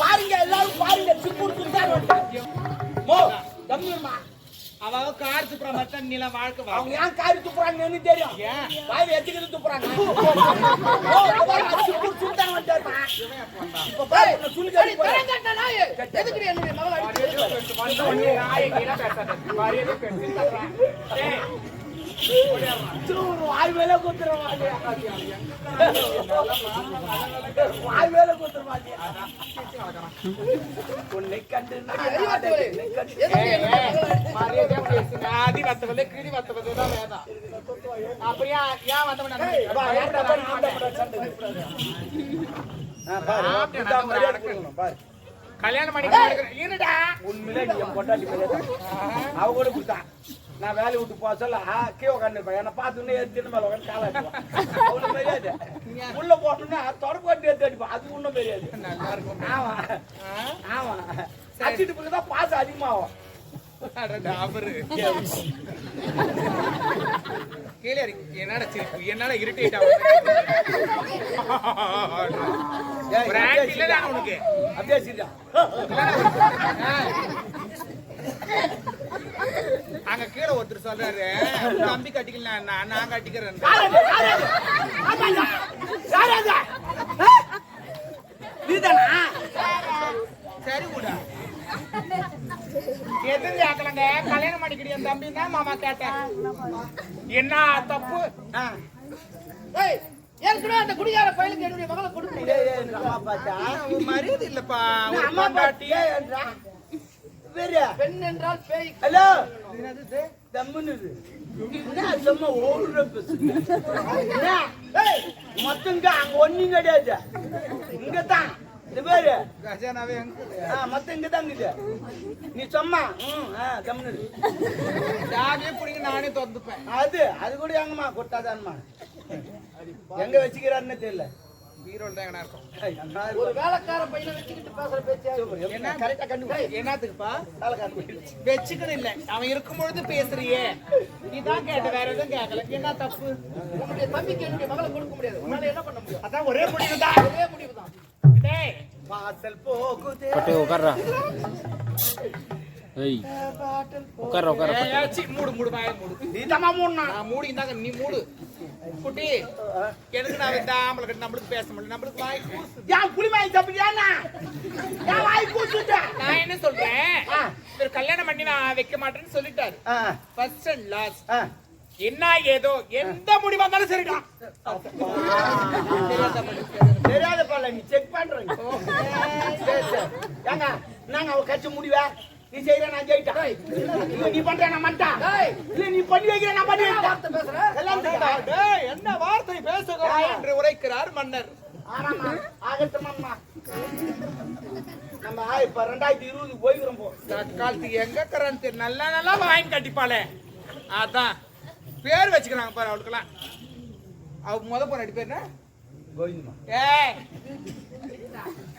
பாருங்க எல்லாரும் பாருங்க சிப்பூர் சுல்தான் மோ தம்பிமா அவ கார் துப்புற மட்டும் நில வாழ்க்கை வா அவங்க ஏன் காரி துப்புறான்னு எனக்கு தெரியும் ஏன் வாய் வச்சுக்கிட்டு துப்புறாங்க வாய் மேல குத்துற மாதிரி வாய் மேல குத்துற மாதிரி உன்னை கண்டு ஆதி வத்தவல்ல வத்தவது தான் வேதம் ஏன் கல்யாணம் பண்ணி இருடா உண்மையிலே நீ அவ கூட நான் வேலையை விட்டு போக சொல்ல கீழே உட்காந்துருப்பேன் என்னை பார்த்துன்னே எடுத்துட்டு மேல உட்காந்து காலை அடிப்பான். அவனுக்கு தெரியாது. உள்ள போட்டோம்னா தொடப்பு கட்டி எடுத்து அடிப்பான். அது ஒண்ணும் தெரியாது. ஆமா. ஆமா. அடிச்சிட்டு போய் தான் பாசம் அதிகமாகும். என்னடா சிரிப்பு? என்னடா இரிட்டேட் ஏய், ஒரு ஆக்ட் இல்ல நான் உனக்கு. அப்படியே சிரிடா. அங்க கீழே ஒருத்தர் சொல்றாரு தம்பி கட்டிக்கல நான் கட்டிக்கிறேன்? சரி கூட ஆக்கலங்க. கல்யாணம் பண்ணிக்கிட்டு என் தம்பி தான் மாமா கேட்டேன். என்ன தப்பு? ஏற்கனவே அந்த குடிகார பயலுக்கு என்னுடைய மகளை கொடுக்க மரியாதை இல்லப்பா. அம்மா பொண்டாட்டி. பாட்டி என்றா? வேறு? பெண் என்றால் பேய். ஹலோ? தம்முன்னு. என்ன சும்மா ஓடுற? என்ன? ஏய், மொத்தங்க அங்க கிடையாது. இது பேரு? கஜானாவே மொத்தம் இங்கதான் இருக்குது. நீ சும்மா ம், ஆ, கம்முனு இரு. யாரையே பிடிங்க நானே திறந்துப்பேன். அது அது கூட எங்கம்மா கொட்டாதான்மா. எங்க வச்சுக்கிறாருன்னு தெரியல. பீரோல் தான் இருக்கும். ஒரு. வேலைக்கார பையனை வச்சுக்கிட்டு பேசுற பேச்சா. எப்படி கரெக்டா கண்டுபிடி. என்னத்துக்குப்பா. வச்சுக்கிறது இல்ல. அவன் இருக்கும் பொழுது பேசுறியே. நீதான் கேட்ட வேற எதுவும் கேட்கல என்ன தப்பு? உன்னுடைய தம்பிக்கு என்னுடைய மகளை கொடுக்க முடியாது. உன்னால என்ன பண்ண முடியும்? அதான் ஒரே முடிவு தான். ஒரே முடிவு தான். டேய் வாசல் போகுதே. பட்டு உட்கார்றா ஏய் ஏய், சீ, மூடு மூடு மூடு. நீதாம்மா மூணுனா. நான் மூடி இருந்தாங்க நீ மூடு. குட்டி எனக்கு நான் ஆம்பளை கட்டி நம்மளுக்கு பேச முடியல நம்மளுக்கு வாய் கூசு. ஏன் புளிமாய் சாப்பிடுறியாண்ணா? ஏன் வாய் கூசுட்ட? நான் என்ன சொல்றேன். இவர் கல்யாணம் பண்ணி நான் வைக்க மாட்டேன்னு சொல்லிட்டாரு ஃபர்ஸ்ட் அண்ட் லாஸ்ட். என்ன ஏதோ எந்த முடிவா இருந்தாலும் சரிதான் தெரியாத பால நீ செக் பண்றீங்க நாங்க அவ கட்சி முடிவா நீ செய்யற நான் ஜெயிட்டா இல்ல நீ பண்ற நான் மண்டா இல்ல நீ பண்ணி வைக்கிற நான் பண்ணி வார்த்தை பேசுற? வைக்கிறேன் டேய், என்ன வார்த்தை பேசுகிறாய் என்று உரைக்கிறார் மன்னர். ஆமாம்மா ஆகட்டுமாம்மா நம்ம இப்ப ரெண்டாயிரத்தி இருபதுக்கு போய்க்கிறோம் போ. தற்காலத்துக்கு எங்க கரண்ட் நல்லா நல்லா வாங்கி கட்டிப்பாளே. அதான். பேர் வச்சுக்கிறாங்க பாரு அவளுக்கெல்லாம். அவ முத பொண்ணு பேர் என்ன? கோவிந்தமா ஏய்.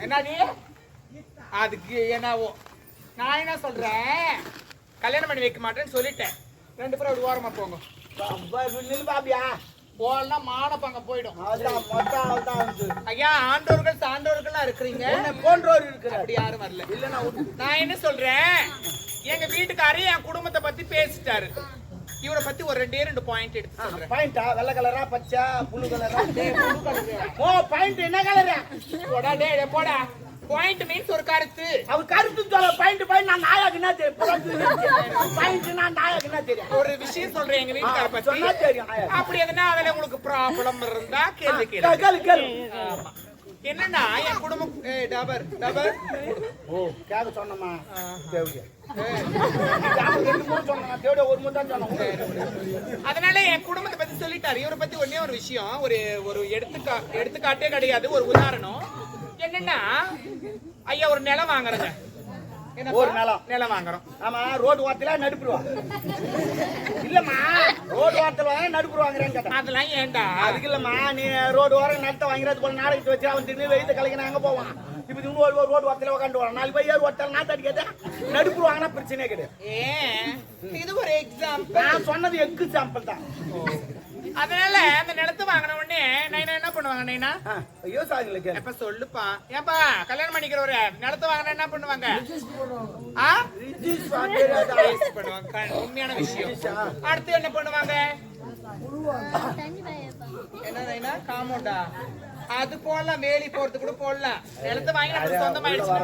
என்னடி? அதுக்கு என்னவோ. நான் என்ன சொல்றேன்? கல்யாணம் பண்ணி வைக்க மாட்டேன்னு சொல்லிட்டேன். ரெண்டு பேரும் அப்படி ஓரமா போங்க. பாப்பியா? போனா மானப்பங்க போயிடும். ஐயா ஆண்டோர்கள் சான்றோர்கள்லாம் இருக்கிறீங்க. போன்றோர் இருக்கிறார். அப்படி யாரும் வரல. இல்ல நான் என்ன சொல்றேன்? எங்க வீட்டுக்காரரு என் குடும்பத்தை பத்தி பேசிட்டாரு. இவரை பத்தி ஒரு ரெண்டே ரெண்டு பாயிண்ட் எடுத்து சொல்றேன். பாயிண்டா வெள்ளை கலரா பச்சை புழு கலரா ஓ பாயிண்ட் என்ன கலரா போடா டேய், போடா. பாயிண்ட் மீன்ஸ் ஒரு கருத்து. அவர் கருத்து சொல்ல பாயிண்ட் பாயிண்ட் நான் நாயாக்கு என்ன தெரியும். பாயிண்ட் நான் நாயாக்கு என்ன தெரியும். ஒரு விஷயம் சொல்றேன் எங்க வீட்டுக்கார சொன்னா பத்தி. தெரியும் நாயாக்கு. அப்படி எதுனா அதுல உங்களுக்கு ப்ராப்ளம் இருந்தா கேள்வி கேளு, கேளு. என்னன்னா என் குடும்பம் டபர் டபர். ஓ கேட்க சொன்னமா சொன்னா சொன்னோம் அதனால என் குடும்பத்தை பத்தி சொல்லிட்டாரு. இவரை பத்தி ஒண்ணே ஒரு விஷயம் ஒரு ஒரு எடுத்துக்கா எடுத்துக்காட்டே கிடையாது ஒரு உதாரணம். என்னன்னா ஐயா ஒரு நிலம் வாங்குறேங்க? ஒரு நிலம். நிலம் வாங்குறோம். ஆமா ரோடு ஓரத்துல நடுப்புருவா. இல்லம்மா ரோடு ஓரத்துல வாங்க கேட்டேன். அதெல்லாம் ஏன்டா அதுக்கு இல்லம்மா நீ ரோடு ஓரம் நிலத்தை வாங்கிறது போல நாடகத்தை வச்சு அவன் திடீர்னு வெயித்த கலைக்கு எங்க போவான். இப்ப இன்னும் ஒரு ரோடு ஓரத்துல உட்காந்து வரான். நாலு பையன் ஓட்டல் நான் தடிக்காத நடுப்பு வாங்கினா பிரச்சனையே கிடையாது. இது ஒரு எக்ஸாம்பிள் நான் சொன்னது எக்கு சாம்பிள் தான். அதனால அந்த நிலத்தை வாங்கின உடனே நைனா என்ன பண்ணுவாங்க நைனா? ஆ, விவசாயிகளுக்கு எப்ப சொல்லுப்பா. ஏப்பா கல்யாணம் பண்ணிக்கிறவரு நிலத்தை வாங்கினா என்ன பண்ணுவாங்க? உண்மையான விஷயம். அடுத்து என்ன பண்ணுவாங்க? என்ன நைனா? காமௌண்டா அது போடலாம் வேலி போறது கூட போடலாம். நிலத்தை வாங்கி சொந்தமாயிடுச்சு?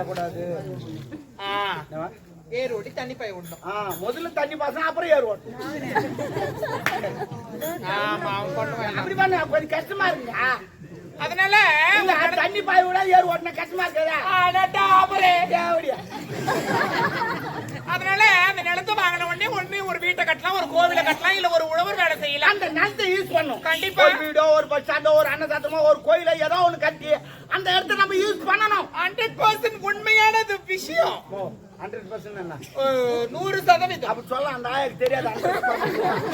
ஏர் ஓட்டி தண்ணி பாய் விடணும். ஆ, முதல்ல தண்ணி பாசம் அப்புறம் ஏறு ஓட்டணும் அப்படி பண்ண கொஞ்சம் கஷ்டமா இருக்குங்க அதனால தண்ணி பாய் விட ஏறு ஓட்டினா கஷ்டமா இருக்குதா. தேவடியா அதனால அந்த நிலத்தை வாங்கின உடனே ஒண்ணு ஒரு வீட்டை கட்டலாம் ஒரு கோவிலை கட்டலாம் இல்ல ஒரு உழவர் வேலை செய்யலாம். அந்த நிலத்தை யூஸ் பண்ணும் கண்டிப்பா. ஒரு வீடோ ஒரு பஸ் ஸ்டாண்டோ ஒரு அன்னதாத்தமோ ஒரு கோயிலோ ஏதோ ஒண்ணு கட்டி அந்த இடத்த நம்ம யூஸ் பண்ணணும். ஹண்ட்ரட் பர்சன்ட் உண்மையானது விஷயம். ஹண்ட்ரட் பர்சன்ட் என்ன? நூறு சதவீதம். அப்ப சொல்ல அந்த ஆளுக்கு தெரியாது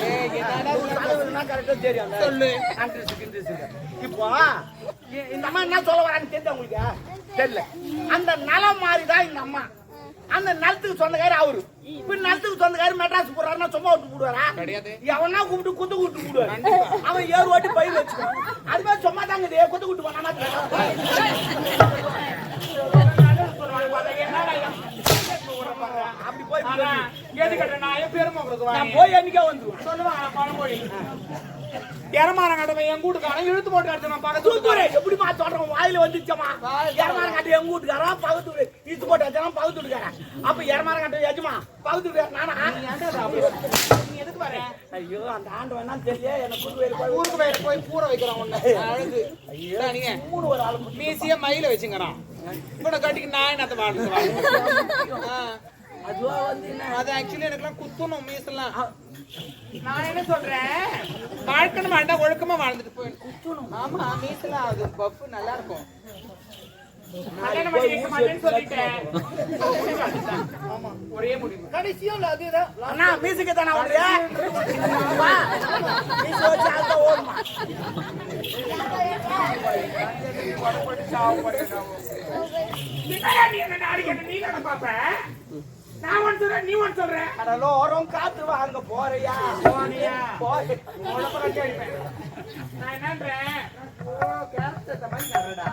ஏய், என்னடா சொல்ற? கரெக்டா தெரியும் சொல்லு. ஹண்ட்ரட் செகண்ட் இப்போ இந்த அம்மா என்ன சொல்ல வரான்னு தெரியுதா உங்களுக்கு? தெரியல. அந்த நலம் மாதிரிதான் இந்த அம்மா. அந்த நிலத்துக்கு சொந்தக்காரு அவரு. இப்ப நிலத்துக்கு சொந்தக்காரு மெட்ராஸ் போறாருன்னா சும்மா விட்டு போடுவாரா? கிடையாது. எவனா கூப்பிட்டு குத்து கூட்டு போடுவாரு. அவன் ஏறு ஓட்டி பயிர் வச்சுக்குவான். அது மாதிரி சும்மா தாங்க இதே குத்து கூட்டு பண்ணாம அப்படி போய் நான் என். போய் என்னைக்கே வந்துருவேன். சொல்லுவாங்க பழமொழி எரமானம் கடமை என் கூட்டுக்காரன். இழுத்து போட்டு அடிச்சு நான் பக்கத்து எப்படிமா சொல்றோம் வாயில வந்துச்சமா எரமாரம் காட்டு எங்க வீட்டுக்காரன் பக்கத்து வீடு இத்து போட்டு வச்சாலும் பக்கத்து வீட்டுக்காரன் அப்ப எரமாரம் காட்டு எஜமா பக்கத்து வீட்டுக்காரன் நானா? நீ எதுக்கு வர? ஐயோ அந்த ஆண்டு வேணா தெரியல எனக்கு வேறு போய் ஊருக்கு போய் போய் பூர வைக்கிறான் உன்னை. அழகு. நீங்க. மூணு ஒரு ஆளு. மீசிய மயில வச்சுங்கிறான். இவனை கட்டிக்கு நான் என்னத்த வாழ்ந்து அதுவா வந்து அது ஆக்சுவலி எனக்குலாம் குத்தணும் மீசெல்லாம். நான் என்ன சொல்றேன்? வாழ்க்கணும் வேண்டாம் ஒழுக்கமா வாழ்ந்துட்டு போய் குத்தணும். ஆமா மீசெல்லாம் அது பஃப் நல்லா இருக்கும். கல்யாணம் பண்ணி வைக்க மாட்டேன்னு சொல்லிட்டேன். ஒரே முடிவு. கடைசியும் அதுதான். அண்ணா மியூசிக் தானே ஓடுறியா? மியூசிக் வச்சு அங்க ஓடுமா நான் ஒன்று சொல்றேன் நீ ஒன்று சொல்ற? கடலோரம் காத்து வாங்க போறியா? நான் என்னன்றேன்? ஓ கேரக்டர் மாதிரி நல்லடா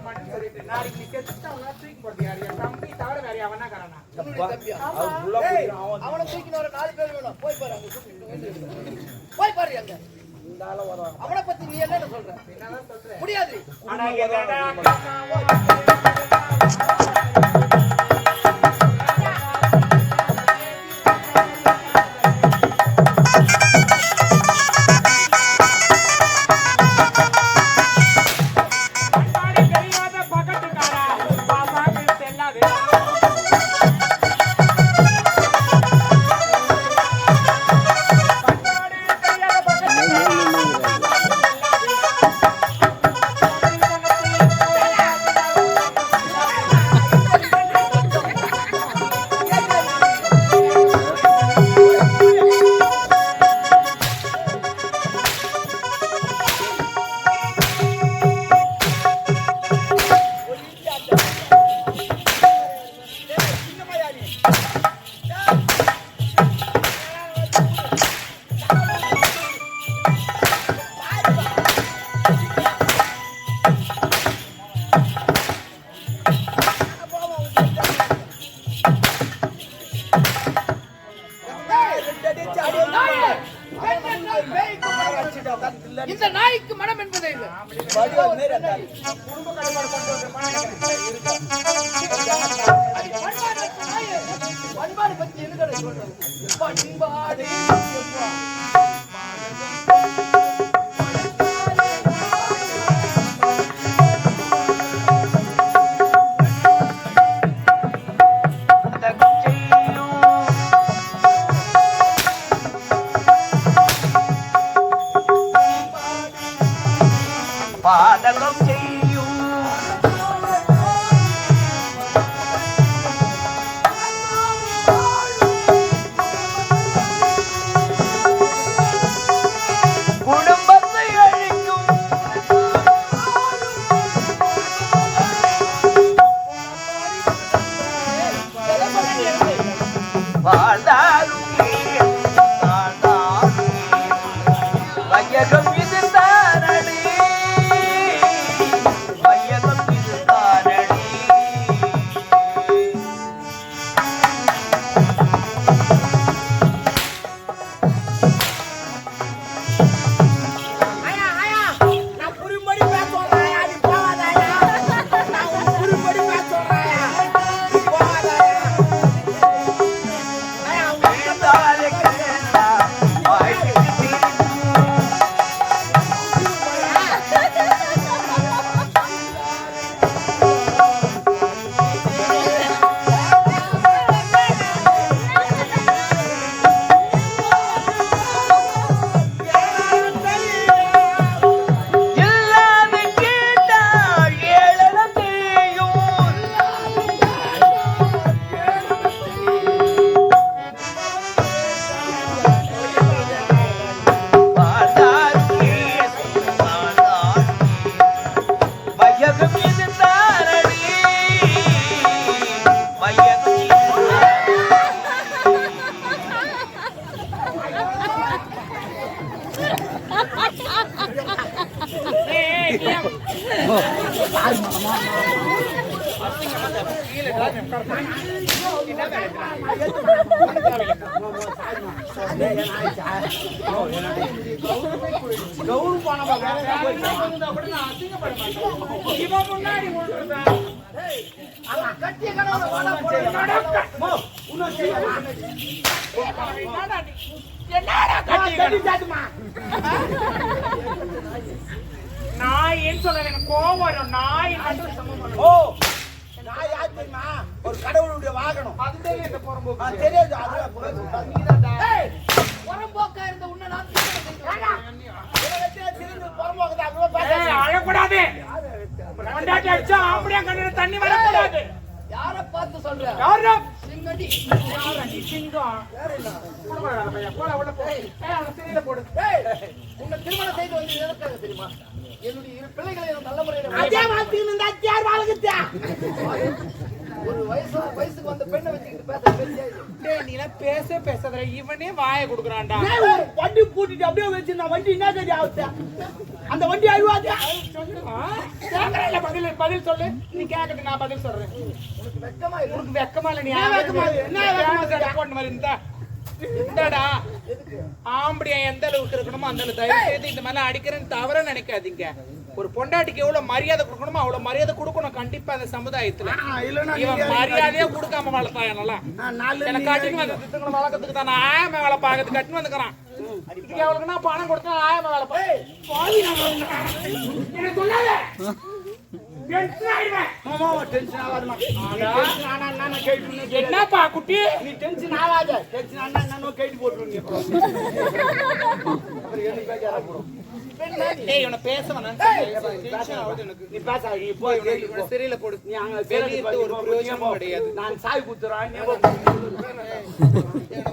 மாட்டேன்னு சொல்லிட்டு நாளைக்கு நீ செத்துட்டா உன்னா தூக்கி போட்டு யாரு என் தம்பி தவிர வேற எவனா அவன் தூக்கின ஒரு நாலு பேர் வேணும். போய் பாரு அங்க. போய் பாரு அங்க. இந்த ஆள வரும் அவனை பத்தி நீ என்ன சொல்ற? முடியாது. பண்பாடு கூட நான் அசிங்கப்பட மாட்டேன். இவன் முன்னாடி எனக்கு கோவம் வரும் நான் ஓ, நான் யார் தெரியுமா? ஒரு கடவுளுடைய வாகனம் அது தெரியும் அது தெரியாது புறம்போக்கு. இருந்த உன்னை நான். அழக்கூடாது. அடிச்சா ஆம்படியா கண்ணுல தண்ணி வரக்கூடாது. யாரை பார்த்து சொல்ற? யாரா? சிங்கடி. யாரா நீ சிங்கம் போடா பையா போடா உள்ள போ. ஏய். அவன சிறையில போடு. ஏய், உன்னை திருமணம் செய்து வந்து எதற்காக தெரியுமா? என்னுடைய இரு பிள்ளைகளை நல்ல முறையில் அதே வாழ்க்கையில் இருந்தா யார் வாழ்க்கத்தா? ஒரு வயசு வயசுக்கு வந்த பெண்ணை வச்சுக்கிட்டு பேச? டேய் நீ எல்லாம் பேச பேசாதடா. இவனே வாயை குடுக்குறான்டா. ஒரு வண்டி பூட்டிட்டு அப்படியே வச்சிருந்தா வண்டி என்ன ஆகுது? அந்த வண்டி அழுவாது? கேக்குறேன் பதில் பதில் சொல்லு. நீ கேக்கட்டு நான் பதில் சொல்றேன். உனக்கு வெக்கமா இல்லை? உனக்கு வெக்கமா இல்ல நீ வெக்கமா இல்ல? என்ன வெக்கமா? போட்ட மாதிரி இருந்தா. இந்தாடா. ஆம்படியா எந்த அளவுக்கு இருக்கணுமோ அந்த அளவுக்கு தயவு செய்து இந்த மாதிரி அடிக்கிறேன்னு தவற நினைக்காதீங்க. ஒரு பொண்டாட்டிக்கு எவ்வளவு மரியாதை கொடுக்கணுமோ அவ்வளவு மரியாதை கொடுக்கணும் கண்டிப்பா அந்த சமுதாயத்துல. இல்லைன்னா இவன் மரியாதையே கொடுக்காம வளர்த்தான் என்னெல்லாம்? நாலு எனக்கு கட்டின்னு வந்து வளர்க்கறதுக்கு தான் நான் ஆயம வேலை பார்க்கறது கட்டின்னு வந்துக்கிறான். இதுக்கு அவளுக்கு நான் பணம் கொடுத்தா ஆயம வேலை என்னப்பா குட்டி? நீ டென்ஷன் ஆகாத. டென்ஷன் ஆனா என்ன கேட்டு போட்டுருங்க. டேய் இவனை பேச வேணாம் டென்ஷன் ஆகுது எனக்கு நீ பேச நீ போய் இவனை சிறையில போடு நீ அங்க ஒரு பிரயோஜனமும் கிடையாது நான் சாய் குத்துறேன்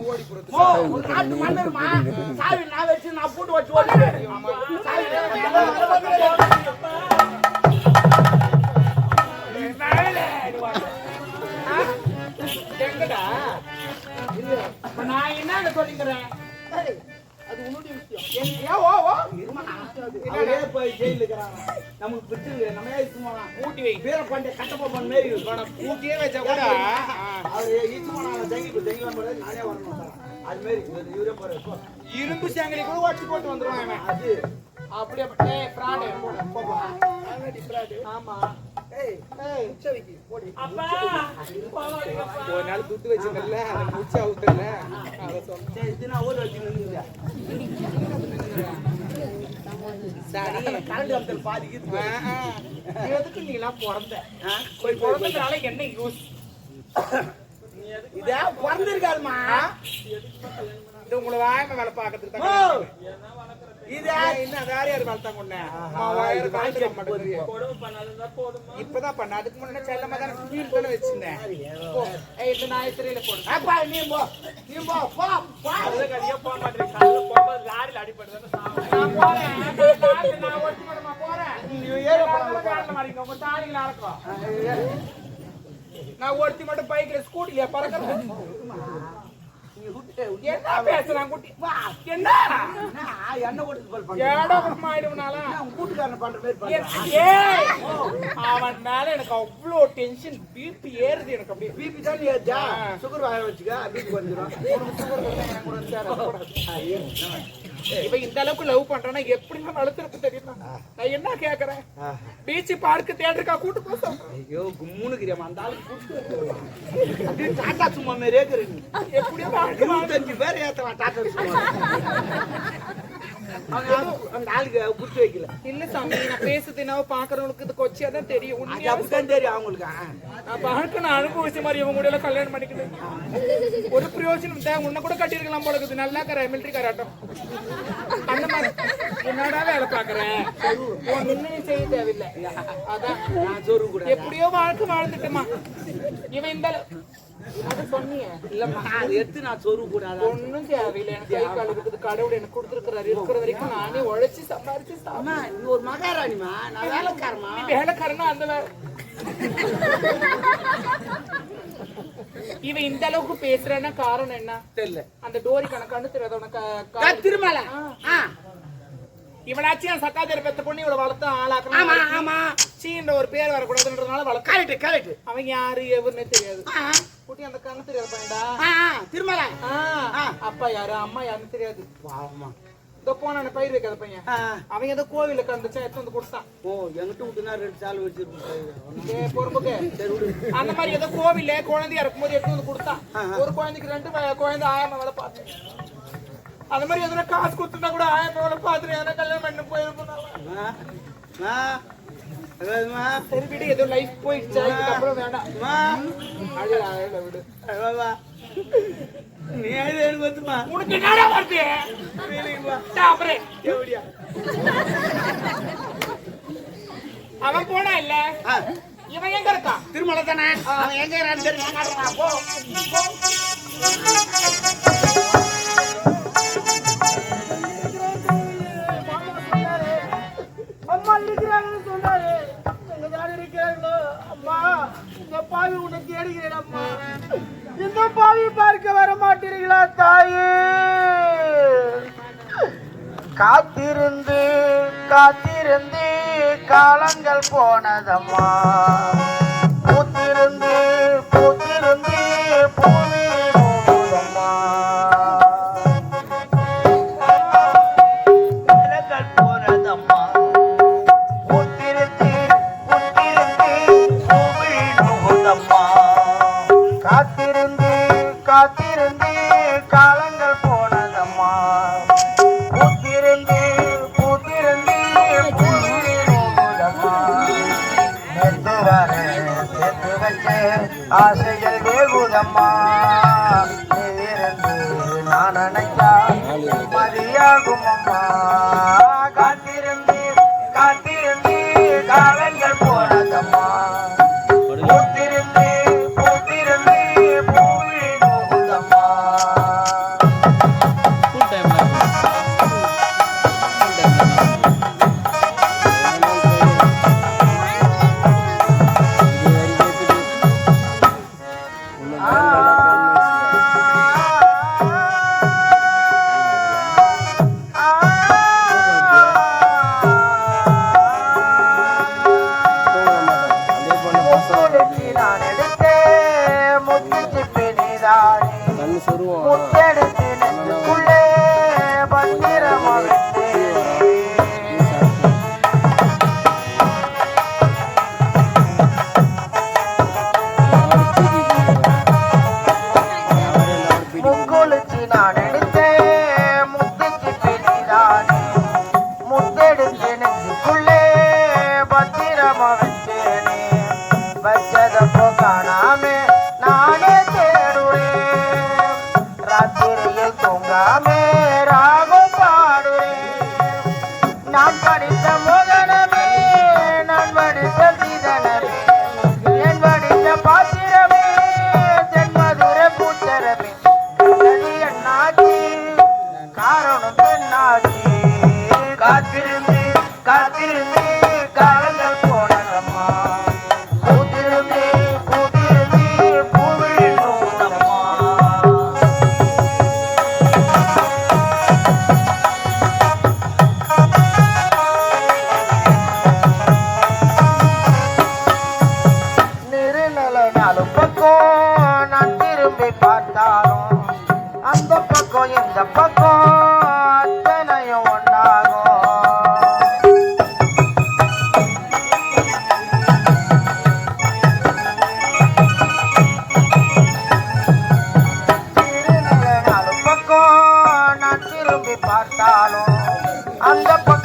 ஓடி போறது ஓ ஒரு நாட்டு மன்னருமா சாவி நான் வச்சு நான் போட்டு வச்சு எங்கடா நான் என்ன சொல்லிக்கிறேன் ஏய், அது உன்னுடைய விஷயம். எங்கேயோ ஓ ஓ இருமா. அவரே போய் ஜெயில இருக்கிறாங்க நமக்கு பிடிச்சிருக்கு நம்ம ஏன் சும்மா ஊட்டி வை. வீரபாண்டிய கட்டப்பொம்மன் மாரி ஊட்டியே வச்சா கூட. அவர் இச்சுமா ஜெயிலுக்கு ஜெயிலாம் போட நானே வரணும் அது மாதிரி இவரே போற இரும்பு சேங்கலி கூட உடச்சு போட்டு வந்துருவான் இவன். அது. அப்படியே பிராடு ஆமா. ஏய் ஏய் உச்சவிக்கு போடி அப்பா ஒரு நாள் துட்டு வச்சிருந்தல அதை முடிச்சு அவுத்தல. அதை சொன்னேன் சரி கரண்ட் கம்பெனி பாதி இருக்குது. ஆ, ஆ. எதுக்கு நீ எல்லாம் பிறந்த? பிறந்ததுனால என்ன யூஸ் இதே பிறந்திருக்காருமா? இது உங்களை வாயம வேலை பார்க்கறதுக்கு தான் இப்பதான் பண்ண அதுக்கு முன்னாடி செல்லமா தானே ஃபீல் பண்ண வச்சிருந்தேன். இந்த நாய் சிறையில போடு. அப்பா நீ போ. நீ போ போ போ. நான் போறேன். நான் ஒட்டி விடமா போறேன். உங்க நடக்கும் நான் ஒருத்தி மட்டும் பைக்ல ஸ்கூட்டில பறக்கிறேன் என்ன பேசுறான் குட்டி? என்ன? என்ன கூட்டுக்காரன் பண்ற மாதிரி அவன் மேல எனக்கு அவ்வளோ டென்ஷன் பிபி ஏறுது எனக்கு அப்படியே. பிபி தான் நீ ஏத்தா? சுகர் வாய வச்சுக்க பிபி வந்துடும் இவன் இந்த அளவுக்கு லவ் பண்றானா? எப்படி நான் வளர்த்துருக்கு தெரியுமா நான் என்ன கேக்குறேன்? பீச் பார்க்கு தியேட்டருக்கா கூட்டு போ சொல்றேன். ஐயோ கும்முனுக்கிறியாமா அந்த ஆளுக்கு கூட்டு அப்படியே டாட்டா சும்மா மாதிரியே இருக்கிற நீ எப்படியோ இருபத்தஞ்சு பேர் ஏத்தலாம் டாட்டா சும்மா. அந்த ஆளுக்கு குடுத்து வைக்கல இல்ல சாமி நான் பாக்குறவங்களுக்கு இது கொச்சியா தான் தெரியும். உண்மையா தெரியும் அவங்களுக்கு. நான் வாழ்க்கை நான் அனுபவிச்ச மாதிரி இவங்க கூட எல்லாம் கல்யாணம் பண்ணிக்கிட்டு. ஒரு பிரயோஜனம் தான் உன்னை கூட கட்டியிருக்கலாம் போல இருக்குது. நல்லா கர மிலிட்டரி கராட்டம். அந்த மாதிரி. என்னடா வேலை பாக்குறேன் ஒன்னும் செய்ய தேவையில்லை. அதான் நான் சோறு கூட எப்படியோ வாழ்க்கை வாழ்ந்துட்டேமா இவன் இந்த ஒண்ணும் தேவையில்லை. எனக்கு கை கால் இருக்குது கடவுள் எனக்கு கொடுத்துருக்கிறாரு. இருக்கிற வரைக்கும் நானே உழைச்சி சம்பாரிச்சு. அம்மா நீ ஒரு மகாராணிமா நான் வேலைக்காரமா வேலைக்காரனா? அந்த இவன் இந்த அளவுக்கு பேசுறேன்னா காரணம் என்ன? தெரியல. அந்த டோரி கணக்கான்னு தெரியாத உனக்கு திருமலை. ஆ இவளாச்சும் என் சக்காத்திர பெத்த பொண்ணு இவளை வளர்த்து ஆமா ஆளாக்கணும். ஆமா சீன்ற ஒரு பேர் வரக்கூடாதுன்றதுனால வளர்க்க கரெக்ட் கரெக்ட் அவங்க யாரு எவருன்னே தெரியாது. குட்டி அந்த கண்ணு தெரியாது பையன்டா. திருமலை. அப்பா யாரு அம்மா யாருன்னு தெரியாது. இதோ போன பயிர் வைக்காத பையன். அவன் ஏதோ கோவில கந்துச்சா எடுத்து வந்து கொடுத்தான். ஓ எங்கிட்ட விட்டுனா ரெண்டு சால் ஏ, பொறுப்புக்கு அந்த மாதிரி ஏதோ கோவில்ல குழந்தையா இருக்கும்போது எடுத்து வந்து கொடுத்தான். ஒரு குழந்தைக்கு ரெண்டு குழந்தை ஆயாம வேலை பார்த்தேன் அந்த மாதிரி எதுனா காசு கொடுத்துட்டா கூட ஆயாம வேலை பார்த்துட்டு எதனா கல்யாணம் பண்ணி அம்மா சரி விடு ஏதோ லைஃப் போயிடுச்சா? இதுக்கப்புறம் வேண்டாம் விடு. நீ எனக்கு வந்துமா உனக்கு என்னடா வருது டா, அப்புறம். எப்படியா? அவன் போனா இல்ல? இவன் எங்க இருக்கான்? திருமலை தானே? அவன் எங்க இருக்கான்னு தெரியும்? நுகுதம்மா ആണ്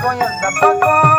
பக்கம் இந்த பக்கம்